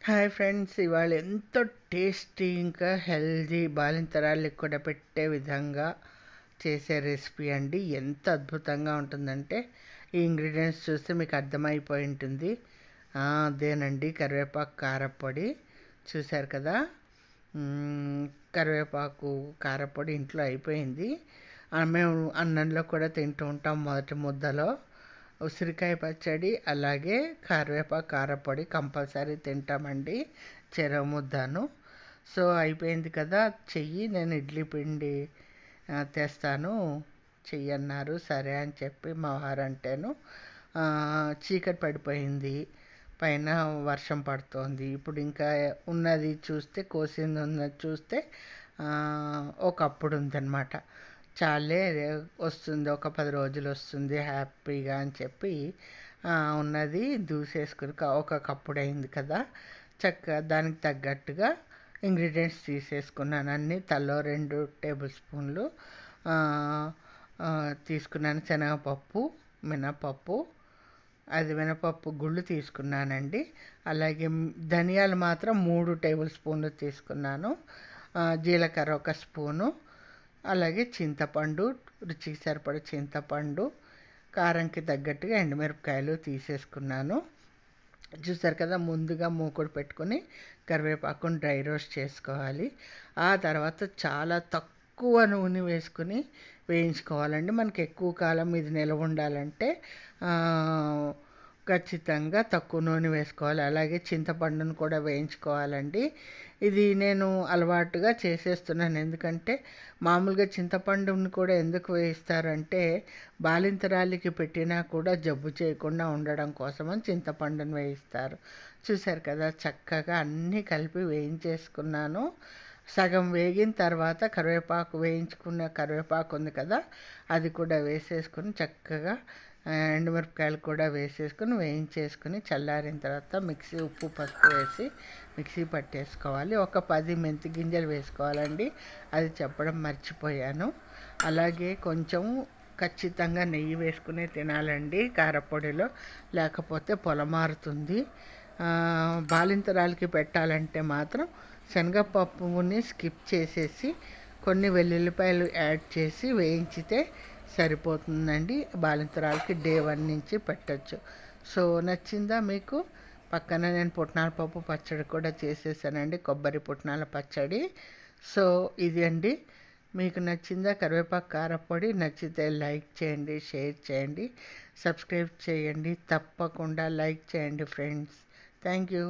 Hi friends ఇవాళ ఎంతో tasty ఇంకా హెల్దీ బాలింతరాళ్ళకి కూడా పెట్టే విధంగా చేసే రెసిపీ అండి. ఎంత అద్భుతంగా ఉంటుందంటే ఈ ఇంగ్రీడియంట్స్ చూస్తే మీకు అర్థమైపోయి ఉంటుంది. అదేనండి కరివేపాకు కారపొడి చూశారు కదా? కరివేపాకు కారపొడి ఇంట్లో అయిపోయింది. మేము అన్నంలో కూడా తింటూ ఉంటాం మొదటి ముద్దలో. ఉసిరికాయ పచ్చడి అలాగే కరివేపాకు కారపొడి కంపల్సరీ తింటామండి. చెరవ ముద్దను. సో అయిపోయింది కదా చెయ్యి. నేను ఇడ్లీ పిండి తెస్తాను. చెయ్యి అన్నారు. సరే అని చెప్పి మా వారు అంటేను చీకటి పడిపోయింది. పైన వర్షం పడుతోంది. ఇప్పుడు ఇంకా ఉన్నది చూస్తే కోసింది ఉన్నది చూస్తే ఒకప్పుడు ఉందన్నమాట. చాలే వస్తుంది ఒక పది రోజులు వస్తుంది హ్యాపీగా అని చెప్పి ఉన్నది దూసేసుకుని ఒక కప్పుడు అయింది కదా. చక్కగా దానికి తగ్గట్టుగా ఇంగ్రీడియంట్స్ తీసేసుకున్నాను అన్ని. తలో రెండు టేబుల్ స్పూన్లు తీసుకున్నాను శనగపప్పు మినపప్పు అది మినపప్పు గుళ్ళు తీసుకున్నానండి. అలాగే ధనియాలు మాత్రం మూడు టేబుల్ స్పూన్లు తీసుకున్నాను. జీలకర్ర ఒక స్పూను అలాగే చింతపండు రుచికి సరిపడ చింతపండు కారంకి తగ్గట్టుగా ఎండుమిరపకాయలు తీసేసుకున్నాను. చూసారు కదా ముందుగా మూకుడు పెట్టుకొని కరివేపాకుని డ్రై రోస్ట్ చేసుకోవాలి. ఆ తర్వాత చాలా తక్కువ నూనె వేసుకుని వేయించుకోవాలండి. మనకి ఎక్కువ కాలం ఇది నిల్వ ఉండాలంటే ఖచ్చితంగా తక్కువ నూనె వేసుకోవాలి. అలాగే చింతపండును కూడా వేయించుకోవాలండి. ఇది నేను అలవాటుగా చేసేస్తున్నాను. ఎందుకంటే మామూలుగా చింతపండుని కూడా ఎందుకు వేయిస్తారంటే బాలింతరాలికి పెట్టినా కూడా జబ్బు చేయకుండా ఉండడం కోసమని చింతపండును వేయిస్తారు. చూశారు కదా చక్కగా అన్నీ కలిపి వేయించేసుకున్నాను. సగం వేగిన తర్వాత కరివేపాకు వేయించుకున్న కరివేపాకు ఉంది కదా అది కూడా వేసేసుకుని చక్కగా ఎండుమిరపకాయలు కూడా వేసేసుకుని వేయించేసుకుని చల్లారిన తర్వాత మిక్సీ ఉప్పు పసుపు వేసి మిక్సీ పట్టేసుకోవాలి. ఒక పది మెంతి గింజలు వేసుకోవాలండి. అది చెప్పడం మర్చిపోయాను. అలాగే కొంచెం ఖచ్చితంగా నెయ్యి వేసుకునే తినాలండి కారపొడిలో. లేకపోతే పొలమారుతుంది. బాలింతరాలకి పెట్టాలంటే మాత్రం శనగపప్పుని స్కిప్ చేసేసి కొన్ని వెల్లుల్లిపాయలు యాడ్ చేసి వేయించితే సరిపోతుందండి. బాలింతరాలకి డే వన్ నుంచి పెట్టచ్చు. సో నచ్చిందా మీకు? పక్కన నేను పుట్నాల పప్పు పచ్చడి కూడా చేసేసానండి కొబ్బరి పుట్నాల పచ్చడి. సో ఇది అండి. మీకు నచ్చిందా కరివేపాకు కారపొడి నచ్చితే లైక్ చేయండి షేర్ చేయండి సబ్స్క్రైబ్ చేయండి. తప్పకుండా లైక్ చేయండి ఫ్రెండ్స్. Thank you.